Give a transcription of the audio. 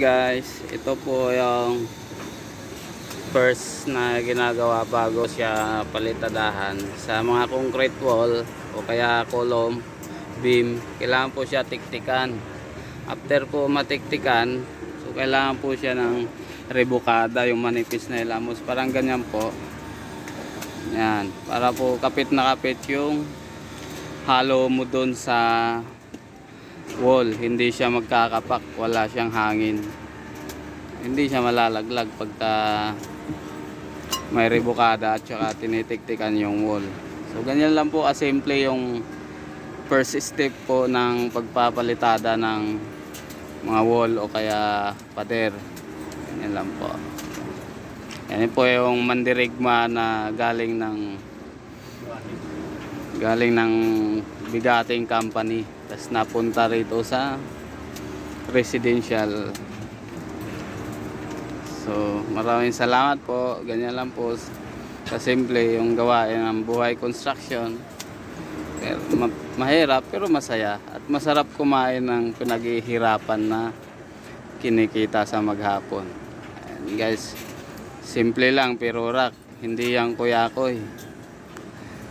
guys, ito po yung first na ginagawa bago siya palitadahan sa mga concrete wall o kaya column beam, kailangan po siya tiktikan. After po matiktikan, so kailangan po siya ng rebukada, yung manipis na ilamos, parang ganyan po. Yan, para po kapit na kapit yung hollow mo dun sa wall, hindi siya magkakapak, wala siyang hangin. Hindi siya malalaglag pagka may rebukada at saka tinitiktikan yung wall. So ganyan lang po kasimple yung first step po ng pagpapalitada ng mga wall o kaya pader. Ganyan lang po. Yan po yung mandirigma na galing ng galing ng bigating company. Tapos napunta rito sa residential. So maraming salamat po. Ganyan lang po. Kasimple yung gawain ng buhay construction. Pero, ma- mahirap pero masaya. At masarap kumain ng pinaghihirapan na kinikita sa maghapon. Ayan, guys simple lang pero rock. Hindi yung kuyakoy